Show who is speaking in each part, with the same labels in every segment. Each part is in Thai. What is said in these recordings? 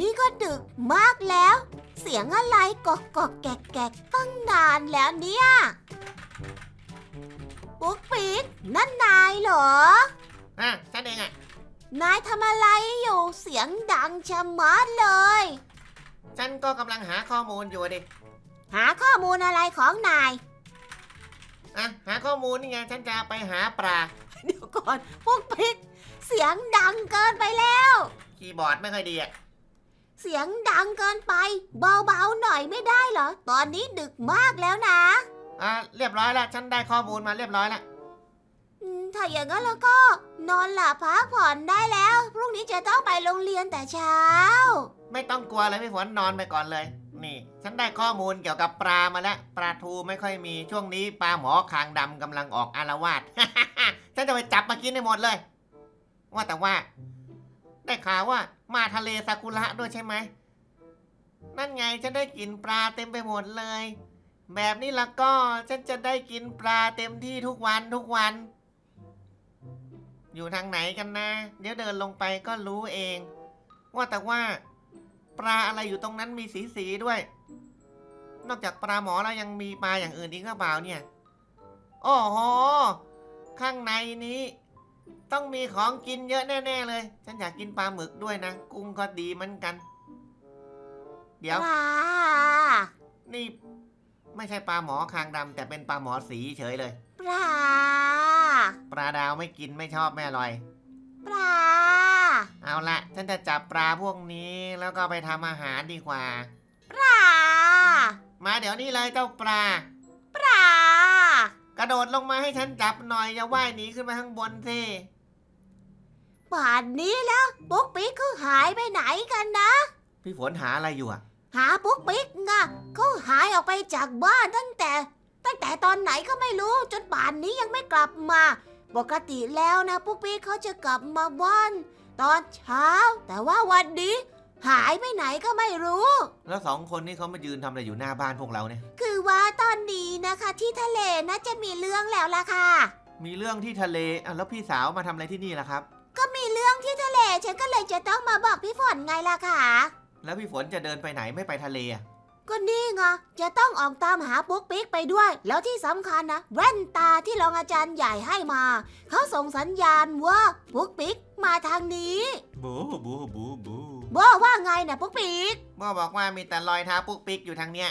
Speaker 1: นี่ก็ดึกมากแล้ว เสียงอะไรกอกกอกแกกแกกตั้งนานแล้วเนี่ยปุ๊กปิ๊กนั่นนายเหรอ
Speaker 2: อะฉันเองอะ
Speaker 1: นายทำอะไรอยู่เสียงดังชะมัดเลย
Speaker 2: ฉันก็กำลังหาข้อมูลอยู่ดิ
Speaker 1: หาข้อมูลอะไรของนาย
Speaker 2: อะ หาข้อมูลนี่ไง ฉันจะไปหาปลา
Speaker 1: เดี๋ยวก่อนปุ๊กปิ๊กเสียงดังเกินไปแล้ว
Speaker 2: คีย์บอร์ดไม่ค่อยดีอะ
Speaker 1: เสียงดังเกินไป เบาๆหน่อยไม่ได้เหรอ ตอนนี้ดึกมากแล้วนะ
Speaker 2: อะเรียบร้อยแล้วฉันได้ข้อมูลมาเรียบร้อยแล้ว
Speaker 1: อืมถ้าอย่างนั้นแล้วก็ นอนหลับพักผ่อนได้แล้ว พรุ่งนี้จะต้องไปโรงเรียนแต่เช้า
Speaker 2: ไม่ต้องกลัวเลยพี่ฝนนอนไปก่อนเลย นี่ ฉันได้ข้อมูลเกี่ยวกับปลามาแล้วปลาทูไม่ค่อยมีช่วงนี้ปลาหมอคางดำกำลังออกอารวาส ฉันจะไปจับมากินให้หมดเลย ว่าแต่ว่า ได้ข่าวว่ามาทะเลซากุระด้วยใช่ไหม นั่นไงฉันได้กินปลาเต็มไปหมดเลย แบบนี้ล้วก็ฉันจะได้กินปลาเต็มที่ทุกวันทุกวัน อยู่ทางไหนกันนะ เดี๋ยวเดินลงไปก็รู้เอง ว่าแต่ว่า ปลาอะไรอยู่ตรงนั้นมีสีสีๆด้วย นอกจากปลาหมอแล้วยังมีปลาอย่างอื่นอีกหรือเปล่าเนี่ย โอ้โห ข้างในนี้ ต้องมีของกินเยอะแน่ ๆ เลย ฉันอยากกินปลาหมึกด้วยนะ กุ้งก็ดีเหมือนกัน เดี๋ยว
Speaker 1: ปลา
Speaker 2: นี่ไม่ใช่ปลาหมอคางดำแต่เป็นปลาหมอสีเฉยเลย
Speaker 1: ปลา
Speaker 2: ปลาดาวไม่กินไม่ชอบแม่อร่อย
Speaker 1: ปลา
Speaker 2: เอาละฉันจะจับปลาพวกนี้แล้วก็ไปทำอาหารดีกว่า
Speaker 1: ปลา
Speaker 2: มาเดี๋ยวนี้เลยเจ้าปลา
Speaker 1: ปลา
Speaker 2: กระโดดลงมาให้ฉันจับหน่อยอย่าว่ายหนีขึ้นมาข้างบนสิ
Speaker 1: ป่านนี้แล้วปุ๊กปิ๊กเขาหายไปไหนกันนะ
Speaker 2: พี่ฝนหาอะไรอยู่อะ
Speaker 1: หาปุ๊กปิ๊กไงเขาหายออกไปจากบ้านตั้งแต่ ตั้งแต่ตอนไหนก็ไม่รู้จนป่านนี้ยังไม่กลับมา ปกติแล้วนะปุ๊กปิ๊กเขาจะกลับมาบ้านตอนเช้า แต่ว่าวันนี้ หายไปไหนก็ไม่รู้
Speaker 2: แล้วสองคนนี้เขามายืนทำอะไรอยู่หน้าบ้านพวกเราเนี่ย
Speaker 1: คือว่าตอนนี้นะคะที่ทะเลนะจะมีเรื่องแล้วล่ะค่ะ
Speaker 2: มีเรื่องที่ทะเลอะแล้วพี่สาวมาทำอะไรที่นี่ล่ะครับ
Speaker 1: ก็มีเรื่องที่ทะเลฉันก็เลยจะต้องมาบอกพี่ฝนไงล่ะค่ะ
Speaker 2: แล้วพี่ฝนจะเดินไปไหนไม่ไปทะเลอะ
Speaker 1: ก็นี่ไงจะต้องออกตามหาปุ๊กปิ๊กไปด้วย แล้วที่สำคัญนะแว่นตาที่รองอาจารย์ใหญ่ให้มา เขาส่งสัญญาณว่าปุ๊กปิ๊กมาทางนี้
Speaker 2: บูบูบูบู
Speaker 1: บอกว่าไงนะปุ๊กปิ๊ก
Speaker 2: พ่อบอกว่ามีแต่รอยเท้าปุ๊กปิ๊กอยู่ทางเนี้ย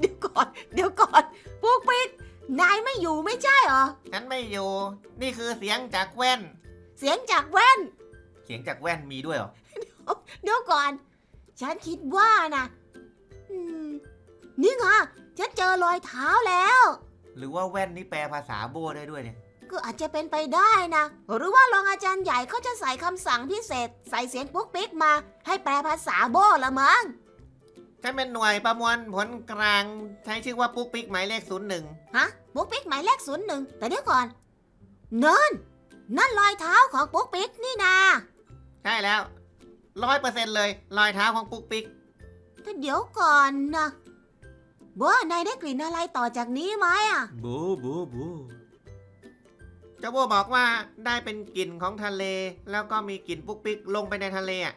Speaker 1: เดี๋ยวก่อน เดี๋ยวก่อน ปุ๊กปิ๊กนายไม่อยู่ไม่ใช่เหรอ
Speaker 2: ฉันไม่อยู่ นี่คือเสียงจากแว่น
Speaker 1: เสียงจากแว่น
Speaker 2: เสียงจากแว่นมีด้วยเหรอ
Speaker 1: เดี๋ยวก่อน ฉันคิดว่านะอืมนี่ไงฉันเจอรอยเท้าแล้ว
Speaker 2: หรือว่าแว่นนี่แปลภาษาโบได้ด้วยเนี่ย
Speaker 1: ก็อาจจะเป็นไปได้นะ หรือว่ารองอาจารย์ใหญ่เขาจะใส่คำสั่งพิเศษ ใส่เสียงปุ๊กปิ๊กมา ให้แปลภาษาโบ้ละมั้ง
Speaker 2: ฉันเป็นหน่วยประมวลผลกลางใช้ชื่อว่าปุ๊กปิ๊กหมายเลขศูนย์หนึ่ง
Speaker 1: ฮะ ปุ๊กปิ๊กหมายเลขศูนย์หนึ่งแต่เดี๋ยวก่อนนั่น นั่นรอยเท้าของปุ๊กปิ๊กนี่นา
Speaker 2: ใช่แล้วร้อยเปอร์เซ็นต์เลยรอยเท้าของปุ๊กปิ๊ก
Speaker 1: แต่เดี๋ยวก่อนนะว่านายได้กลิ่นอะไรต่อจากนี้ไหมอะ
Speaker 2: บูบูบูเจ้าโบบอกว่าได้เป็นกลิ่นของทะเล แล้วก็มีกลิ่นปุ๊กปิ๊กลงไปในทะเลอะ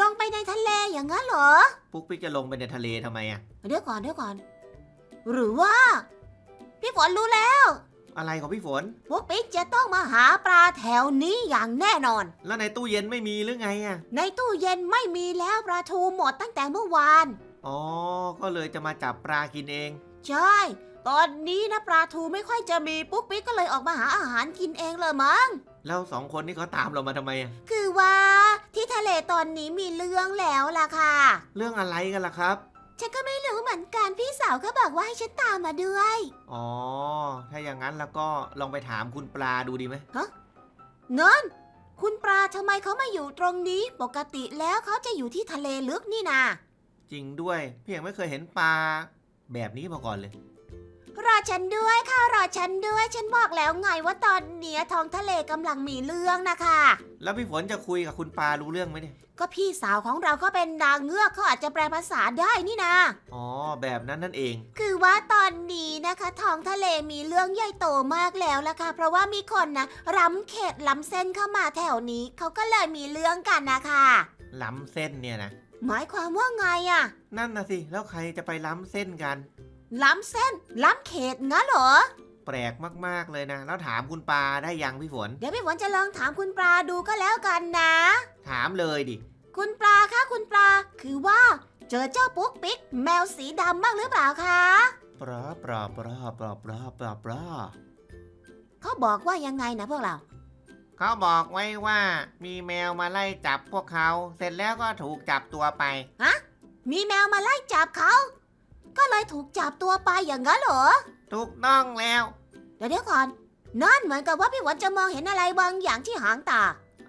Speaker 1: ลงไปในทะเลอย่างนั้นเหรอ
Speaker 2: ปุ๊กปิ๊กจะลงไปในทะเลทำไมอะ
Speaker 1: เดี๋ยวก่อนเดี๋ยวก่อน หรือว่า พี่ฝนรู้แล้ว
Speaker 2: อะไรของพี่ฝน
Speaker 1: ปุ๊กปิ๊กจะต้องมาหาปลาแถวนี้อย่างแน่นอน
Speaker 2: แล้วในตู้เย็นไม่มีหรือไงอะ
Speaker 1: ในตู้เย็นไม่มีแล้วปลาทูหมดตั้งแต่เมื่อวาน
Speaker 2: อ๋อ ก็เลยจะมาจับปลากินเอง
Speaker 1: ใช่ ตอนนี้นะปลาทูไม่ค่อยจะมีปุ๊กปิ๊กก็เลยออกมาหาอาหารกินเองเลยมั้ง
Speaker 2: แล้วสองคนนี่เขาตามเรามาทำไมอะ
Speaker 1: คือว่าที่ทะเลตอนนี้มีเรื่องแล้วล่ะค่ะ
Speaker 2: เรื่องอะไรกันล่ะครับ
Speaker 1: ฉันก็ไม่รู้เหมือนกันพี่สาวก็บอกว่าให้ฉันตามมาด้วย
Speaker 2: อ๋อ ถ้าอย่างนั้นแล้วก็ลองไปถามคุณปลาดูดีไหม
Speaker 1: เงินคุณปลาทำไมเขามาอยู่ตรงนี้ ปกติแล้วเขาจะอยู่ที่ทะเลลึกนี่นา
Speaker 2: จริงด้วย เพียงไม่เคยเห็นปลาแบบนี้มาก่อนเลย
Speaker 1: รอฉันด้วยค่ะรอฉันด้วย ฉันบอกแล้วไงว่าตอนเนี้ยท้องทะเลกำลังมีเรื่องนะคะ
Speaker 2: แล้วพี่ฝนจะคุยกับคุณปลารู้เรื่องไหมเนี่ย
Speaker 1: ก็พี่สาวของเราเขาเป็นนางเงือกเขาอาจจะแปลภาษาได้นี่นะ
Speaker 2: อ๋อ แบบนั้นนั่นเอง
Speaker 1: คือว่าตอนนี้นะคะท้องทะเลมีเรื่องใหญ่โตมากแล้วล่ะค่ะ เพราะว่ามีคนนะล้ำเขตล้ำเส้นเข้ามาแถวนี้เขาก็เลยมีเรื่องกันนะคะ
Speaker 2: ล้ำเส้นเนี่ยนะ
Speaker 1: หมายความว่าไงอะ
Speaker 2: นั่นนะสิ แล้วใครจะไปล้ำเส้นกัน
Speaker 1: ล้ำเส้น ล้ำเขตงั้นเหรอ
Speaker 2: แปลกมากๆเลยนะ แล้วถามคุณปาได้ยังพี่ฝน
Speaker 1: เดี๋ยวพี่ฝนจะลองถามคุณปลาดูก็แล้วกันนะ
Speaker 2: ถามเลยดิ
Speaker 1: คุณปลาคะคุณปลา คือว่าเจอเจ้าปุ๊กปิ๊ก แมวสีดำบ้างหรือเปล่าคะ
Speaker 2: ปลาปลาปลาปลาปลาปลาปลา
Speaker 1: เขาบอกว่ายังไงนะพวกเรา
Speaker 2: เขาบอกไว้ว่ามีแมวมาไล่จับพวกเขา เสร็จแล้วก็ถูกจับตัวไป
Speaker 1: มีแมวมาไล่จับเขา ก็เลยถูกจับตัวไปอย่างนั้นเหรอ
Speaker 2: ถูกต้องแล้ว
Speaker 1: เดี๋ยวเดี๋ยวก่อน นั่นเหมือนกับว่าพี่หวันจะมองเห็นอะไรบางอย่างที่หางตา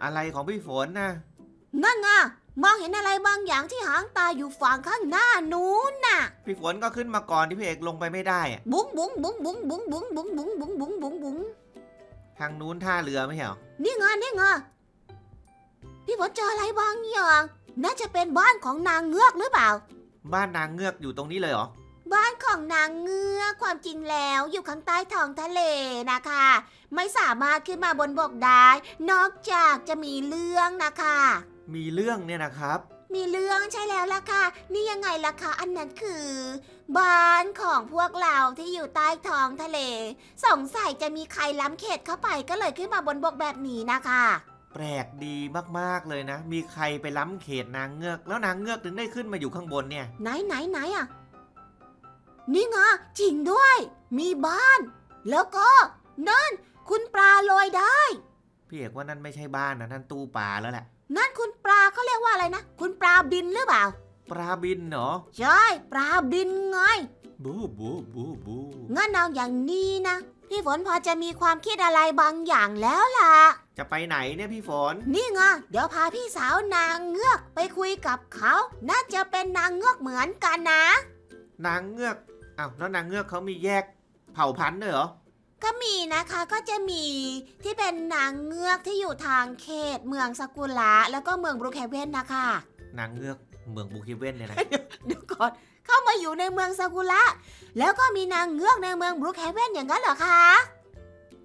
Speaker 2: อะไรของพี่ฝนนะ
Speaker 1: นั่นไงมองเห็นอะไรบางอย่างที่หางตาอยู่ฝั่งข้างหน้านู้นน่ะ
Speaker 2: พี่ฝนก็ขึ้นมาก่อนที่พี่เอกลงไปไม่ได้อะ
Speaker 1: บุ้งบุ้งบุ้งบุ้งบุ้งบุ้งบุ้งบุ้งบุ้งบุ้งบุ้งบุ้ง
Speaker 2: ทางนู้นท่าเรือไม่ใช่เหรอ
Speaker 1: นี่ไงนี่ไงพี่ฝนเจออะไรบางอย่าง น่าจะเป็นบ้านของนางเงือกหรือเปล่า
Speaker 2: บ้านนางเงือกอยู่ตรงนี้เลยเหรอ
Speaker 1: บ้านของนางเงือกความจริงแล้วอยู่ข้างใต้ท้องทะเลนะคะ ไม่สามารถขึ้นมาบนบกได้ นอกจากจะมีเรื่องนะคะ
Speaker 2: มีเรื่องเนี่ยนะครับ
Speaker 1: มีเรื่องใช่แล้วล่ะค่ะ นี่ยังไงล่ะคะ อันนั้นคือ บ้านของพวกเราที่อยู่ใต้ท้องทะเล สงสัยจะมีใครล้ำเขตเข้าไปก็เลยขึ้นมาบนบกแบบนี้นะคะ
Speaker 2: แปลกดีมากๆเลยนะ มีใครไปล้ำเขตนางเงือก แล้วนางเงือกถึงได้ขึ้นมาอยู่ข้างบนเนี่ย
Speaker 1: ไหนไหนไหนอะนี่ไงจริงด้วย มีบ้าน แล้วก็นั่นคุณปลาลอยได้
Speaker 2: พี่เอกว่านั่นไม่ใช่บ้านนะนั่นตู้ปลาแล้วแหละ
Speaker 1: นั่นคุณปลาเขาเรียกว่าอะไรนะ คุณปลาบินหรือเปล่า
Speaker 2: ปลาบินเหรอ
Speaker 1: ใช่ ปลาบินไง
Speaker 2: บูบูบูบู
Speaker 1: งั้นเอาอย่างนี้นะ พี่ฝนพอจะมีความคิดอะไรบางอย่างแล้วล่ะ
Speaker 2: จะไปไหนเนี่ยพี่ฝน
Speaker 1: นี่ไงเดี๋ยวพาพี่สาวนางเงือกไปคุยกับเขา น่าจะเป็นนางเงือกเหมือนกันนะ
Speaker 2: นางเงือกอ้าวแล้วนางเงือกเขามีแยกเผ่าพันธุ์ด้วยเหรอ
Speaker 1: ก็มีนะคะก็จะมีที่เป็นนางเงือกที่อยู่ทางเขต เมืองสกุละแล้วก็เมืองบรูแคเวนนะคะ
Speaker 2: นางเงือกเมืองบูคิเว่นเนี่ยนะ
Speaker 1: เดี๋ยวก่อน เข้ามาอยู่ในเมืองสกุละแล้วก็มีนางเงือกในเมืองบรูแคเวนอย่างนั้นเหรอคะ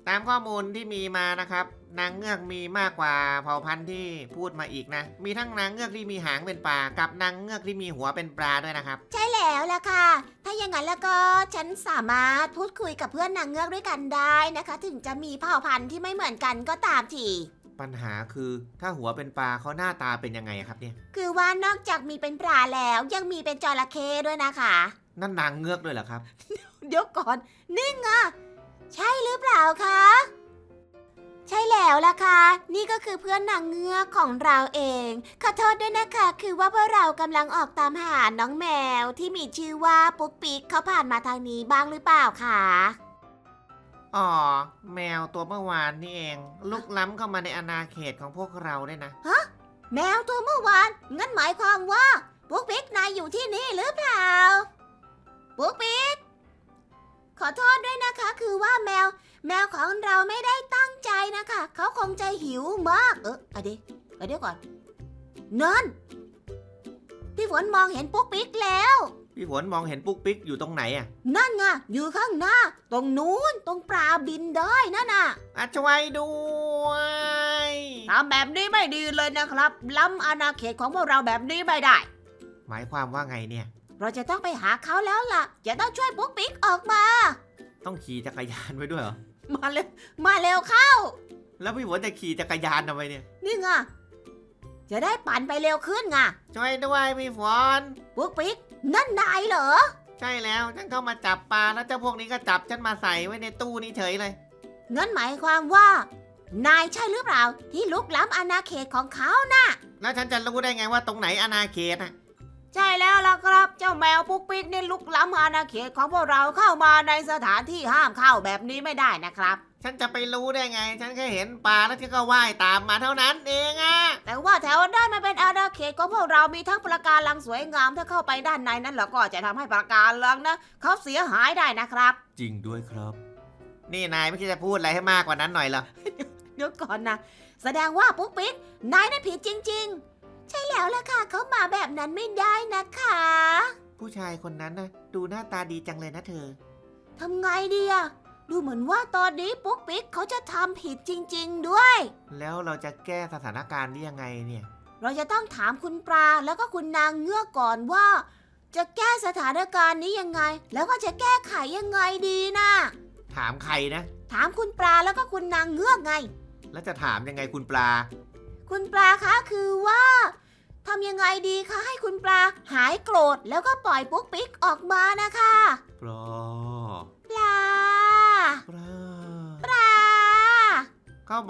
Speaker 2: ตามข้อมูลที่มีมานะครับ นางเงือกมีมากกว่าเผ่าพันธุ์ที่พูดมาอีกนะ มีทั้งนางเงือกที่มีหางเป็นปลากับนางเงือกที่มีหัวเป็นปลาด้วยนะครับ
Speaker 1: ใช่แล้วล่ะค่ะ ถ้าอย่างนั้นแล้วก็ฉันสามารถพูดคุยกับเพื่อนนางเงือกด้วยกันได้นะคะ ถึงจะมีเผ่าพันธุ์ที่ไม่เหมือนกันก็ตามที
Speaker 2: ปัญหาคือถ้าหัวเป็นปลาเขาหน้าตาเป็นยังไงอะครับเนี่ย
Speaker 1: คือว่านอกจากมีเป็นปลาแล้วยังมีเป็นจระเข้ด้วยนะคะ
Speaker 2: นั่นนางเงือกด้วยเหรอครับ
Speaker 1: เดี๋ยวก่อน นี่ไงใช่หรือเปล่าคะ ใช่แล้วล่ะค่ะ นี่ก็คือเพื่อนนางเงือกของเราเอง ขอโทษด้วยนะคะ คือว่าพวกเรากำลังออกตามหาน้องแมวที่มีชื่อว่าปุ๊กปิ๊กเขาผ่านมาทางนี้บ้างหรือเปล่าคะ
Speaker 2: อ๋อ แมวตัวเมื่อวานนี่เอง ลุกล้ำเข้ามาในอาณาเขตของพวกเราด้วยนะ
Speaker 1: แมวตัวเมื่อวาน งั้นหมายความว่าปุ๊กปิ๊กนายอยู่ที่นี่หรือเปล่าปุ๊กปิ๊กขอโทษด้วยนะคะ คือว่าแมว แมวของเราไม่ได้ตั้งใจนะคะ เขาคงใจหิวมาก เอออะเดี๋ยวเดี๋ยวก่อนนั่นพี่ฝนมองเห็นปุ๊กปิ๊กแล้ว
Speaker 2: ฝนมองเห็นปุ๊กปิ๊กอยู่ตรงไหนอะ
Speaker 1: นั่นไงอยู่ข้างหน้า ตรงนู้นตรงปลาบินได้นั่นน่ะ
Speaker 2: อะช่วยด้วย
Speaker 1: ทำแบบนี้ไม่ดีเลยนะครับ ล้ำอาณาเขตของพวกเราแบบนี้ไม่ได้
Speaker 2: หมายความว่าไงเนี่ย
Speaker 1: เราจะต้องไปหาเขาแล้วล่ะ จะต้องช่วยปุ๊กปิ๊กออกมา
Speaker 2: ต้องขี่จักรยานไว้ด้วยเหรอ
Speaker 1: มาเร็วมาเร็วเข้า
Speaker 2: แล้วพี่ฝนจะขี่จักรยานทำไมเนี่ย
Speaker 1: นี่ไงจะได้ปั่นไปเร็วขึ้นไง
Speaker 2: ช่วยด้วยพี่ฝน
Speaker 1: ปุ๊กปิ๊ก นั่นนายเหรอ
Speaker 2: ใช่แล้วฉันเข้ามาจับปลาแล้วเจ้าพวกนี้ก็จับฉันมาใส่ไว้ในตู้นี้เฉยเลย
Speaker 1: งั้นหมายความว่า นายใช่หรือเปล่าที่ลุกล้ำอาณาเขตของเขาน่ะ
Speaker 2: แล้วฉันจะรู้ได้ไงว่าตรงไหนอาณาเขตอะ
Speaker 1: ใช่แล้วล่ะครับ เจ้าแมวปุ๊กปิ๊กนี่ลุกล้ำอาณาเขตของพวกเราเข้ามาในสถานที่ห้ามเข้าแบบนี้ไม่ได้นะครับ
Speaker 2: ฉันจะไปรู้ได้ไง ฉันแค่เห็นปลาแล้วฉันก็ว่ายตามมาเท่านั้นเองอะ
Speaker 1: แต่ว่าแถวด้านมันเป็นอาณาเขตของพวกเรามีทั้งประการลังสวยงามถ้าเข้าไปด้านในนั้นเราก็จะทำให้ประการลังนะเขาเสียหายได้นะครับ
Speaker 2: จริงด้วยครับ นี่นายไม่คิดจะพูดอะไรให้มากกว่านั้นหน่อยเหรอ
Speaker 1: เดี๋ยวก่อนนะ แสดงว่าปุ๊กปิ๊กนายน่ะผิดจริง ๆ ใช่แล้วล่ะค่ะเขามาแบบนั้นไม่ได้นะคะ
Speaker 2: ผู้ชายคนนั้นนะดูหน้าตาดีจังเลยนะเธอ
Speaker 1: ทำไงดีอะ ดูเหมือนว่าตอนนี้ปุ๊กปิ๊กเขาจะทำผิดจริง ๆด้วย
Speaker 2: แล้วเราจะแก้สถานการณ์ได้ยังไงเนี่ย
Speaker 1: เราจะต้องถามคุณปลาแล้วก็คุณนางเงือกก่อนว่า จะแก้สถานการณ์นี้ยังไง แล้วก็จะแก้ไขยังไงดีนะ
Speaker 2: ถามใครนะ
Speaker 1: ถามคุณปลาแล้วก็คุณนางเงือกไง
Speaker 2: แล้วจะถามยังไงคุณปลา
Speaker 1: คุณปลาคะคือว่าทำยังไงดีคะให้คุณปลาหายโกรธแล้วก็ปล่อยปุ๊กปิ๊กออกมานะคะ
Speaker 2: ปลา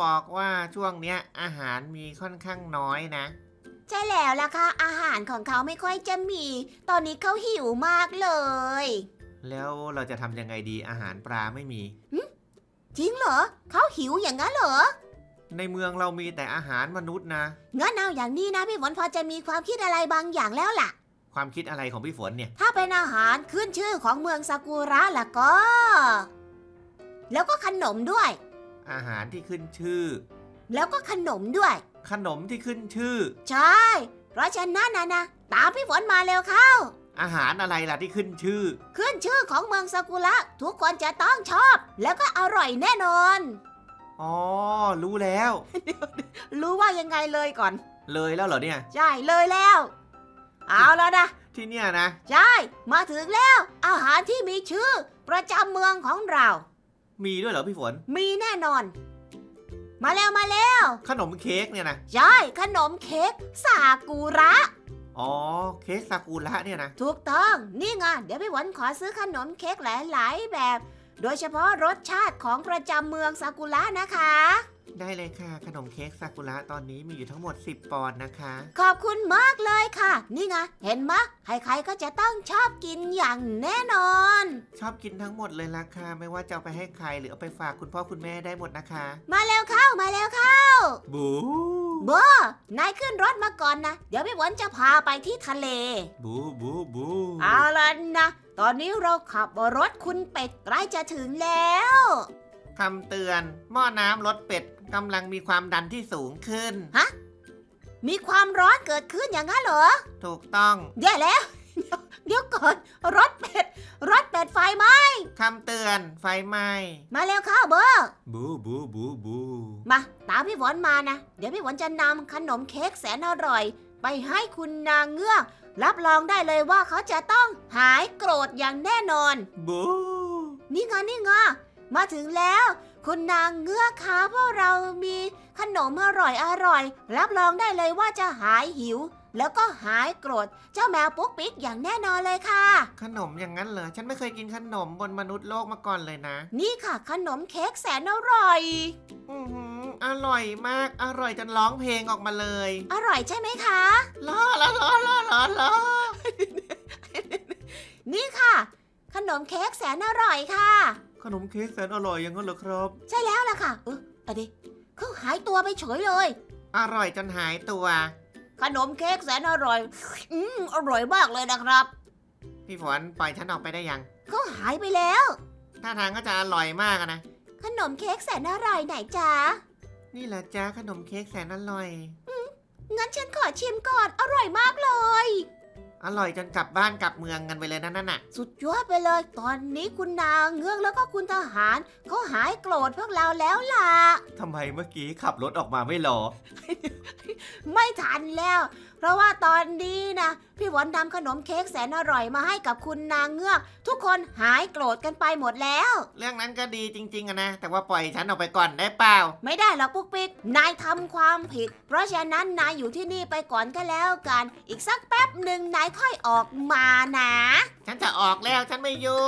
Speaker 2: บอกว่าช่วงเนี้ยอาหารมีค่อนข้างน้อยนะ
Speaker 1: ใช่แล้วล่ะค่ะ อาหารของเขาไม่ค่อยจะมี ตอนนี้เขาหิวมากเลย
Speaker 2: แล้วเราจะทำยังไงดีอาหารปลาไม่มี
Speaker 1: จริงเหรอ เขาหิวอย่างนั้นเหรอ
Speaker 2: ในเมืองเรามีแต่อาหารมนุษย์นะ
Speaker 1: งั้นเอาอย่างนี้นะพี่ฝนพอจะมีความคิดอะไรบางอย่างแล้วล่ะ
Speaker 2: ความคิดอะไรของพี่ฝนเนี่ย
Speaker 1: ถ้าเป็นอาหารขึ้นชื่อของเมืองซากุระล่ะก็ แล้วก็ขนมด้วย
Speaker 2: อาหารที่ขึ้นชื่อ
Speaker 1: แล้วก็ขนมด้วย
Speaker 2: ขนมที่ขึ้นชื่อ
Speaker 1: ใช่ เพราะฉะนั้นนะนะตามพี่ฝนมาเร็วเข้า
Speaker 2: อาหารอะไรล่ะที่ขึ้นชื่อ
Speaker 1: ขึ้นชื่อของเมืองซากุระทุกคนจะต้องชอบ แล้วก็อร่อยแน่นอน
Speaker 2: อ๋อ รู้แล้ว
Speaker 1: รู้ว่ายังไงเลยก่อน
Speaker 2: เลยแล้วเหรอเนี่ย
Speaker 1: ใช่เลยแล้ว เอาแล้วนะ
Speaker 2: ที่เนี่ยนะ
Speaker 1: ใช่ มาถึงแล้ว อาหารที่มีชื่อ ประจำเมืองของเรา
Speaker 2: มีด้วยเหรอพี่ฝน
Speaker 1: มีแน่นอน มาแล้วมาแล้ว
Speaker 2: ขนมเค้กเนี่ยนะ
Speaker 1: ใช่ขนมเค้กซากุระ
Speaker 2: อ๋อ เค้กซากุระเนี่ยนะ
Speaker 1: ถูกต้อง นี่ไงเดี๋ยวพี่หวันขอซื้อขนมเค้กหลาย ๆ แบบ โดยเฉพาะรสชาติของประจำเมืองซากุระนะคะ
Speaker 2: ได้เลยค่ะ ขนมเค้กซากุระตอนนี้มีอยู่ทั้งหมด 10 ปอนด์นะคะ
Speaker 1: ขอบคุณมากเลยค่ะ นี่ไงเห็นมะใครๆก็จะต้องชอบกินอย่างแน่นอน
Speaker 2: ชอบกินทั้งหมดเลยล่ะค่ะไม่ว่าจะเอาไปให้ใครหรือเอาไปฝากคุณพ่อคุณแม่ได้หมดนะคะ
Speaker 1: มาแล้วเข้ามาแล้วเข้า
Speaker 2: บู
Speaker 1: เบอร์นายขึ้นรถมาก่อนนะ เดี๋ยวพี่หวันจะพาไปที่ทะเล
Speaker 2: บูบูบู
Speaker 1: เอาละนะ ตอนนี้เราขับรถคุณเป็ดใกล้จะถึงแล้ว
Speaker 2: คำเตือน หม้อน้ำรสเป็ดกำลังมีความดันที่สูงขึ้น
Speaker 1: มีความร้อนเกิดขึ้นอย่างนั้นเหรอ
Speaker 2: ถูกต้อง
Speaker 1: แย่แล้ว เดี๋ยวเดี๋ยวก่อน รถเป็ด รถเป็ดไฟไหม
Speaker 2: คำเตือนไฟไหม้
Speaker 1: มาแล้วเข้าเบอร์
Speaker 2: บูบูบูบู
Speaker 1: มา ตามพี่ฝนมานะ เดี๋ยวพี่ฝนจะนำขนมเค้กแสนอร่อย ไปให้คุณนางเงือก รับรองได้เลยว่าเขาจะต้องหายโกรธอย่างแน่นอน
Speaker 2: บู
Speaker 1: นี่ไงนี่ไง มาถึงแล้ว คุณนางเงือกคะพวกเรามีขนมอร่อยอร่อย รับรองได้เลยว่าจะหายหิว แล้วก็หายโกรธเจ้าแมวปุ๊กปิ๊กอย่างแน่นอนเลยค่ะ
Speaker 2: ขนมอย่างนั้นเหรอ ฉันไม่เคยกินขนมบนมนุษย์โลกมาก่อนเลยนะ
Speaker 1: นี่ค่ะขนมเค้กแสนอร่อย
Speaker 2: อือหืออร่อยมาก อร่อยจนร้องเพลงออกมาเลย
Speaker 1: อร่อยใช่ไหมคะ
Speaker 2: ล้อล้อล้อล้อล้อล้อ
Speaker 1: นี่ค่ะข นมเค้กแสนอร่อยค่ะ
Speaker 2: ขนมเค้กแสนอร่อยอย่างนั้นเหรอครับ
Speaker 1: ใช่แล้วล่ะค่ะ เอออะดิเขาหายตัวไปเฉยเลย
Speaker 2: อร่อยจนหายตัว
Speaker 1: ขนมเค้กแสนอร่อย อืมอร่อยมากเลยนะครับ
Speaker 2: พี่ฝนปล่อยฉันออกไปได้ยัง
Speaker 1: เขาหายไปแล้ว
Speaker 2: ท่าทางก็จะอร่อยมากอะนะ
Speaker 1: ขนมเค้กแสนอร่อยไหนจ๊ะ
Speaker 2: นี่แหละจ้าขนมเค้กแสนอร่อย
Speaker 1: งั้นฉันขอชิมก่อน
Speaker 2: อร่อยจนกลับบ้านกลับเมืองกันไปเลยนะนั่นน่ะ
Speaker 1: สุดยอดไปเลย ตอนนี้คุณนางเงือกแล้วก็คุณทหารเขาหายโกรธพวกเราแล้วล่ะ
Speaker 2: ทำไมเมื่อกี้ขับรถออกมาไม่รอ
Speaker 1: ไม่ทันแล้วเพราะว่าตอนนี้นะพี่หวันทำขนมเค้กแสนอร่อยมาให้กับคุณนางเงือก ทุกคนหายโกรธกันไปหมดแล้ว
Speaker 2: เรื่องนั้นก็ดีจริงๆอะนะ แต่ว่าปล่อยฉันออกไปก่อนได้เปล่า
Speaker 1: ไม่ได้หรอกปุ๊กปิ๊กนายทำความผิด เพราะฉะนั้นนายอยู่ที่นี่ไปก่อนก็แล้วกัน อีกสักแป๊บหนึ่งนายค่อยออกมานะ
Speaker 2: ฉันจะออกแล้วฉันไม่อยู่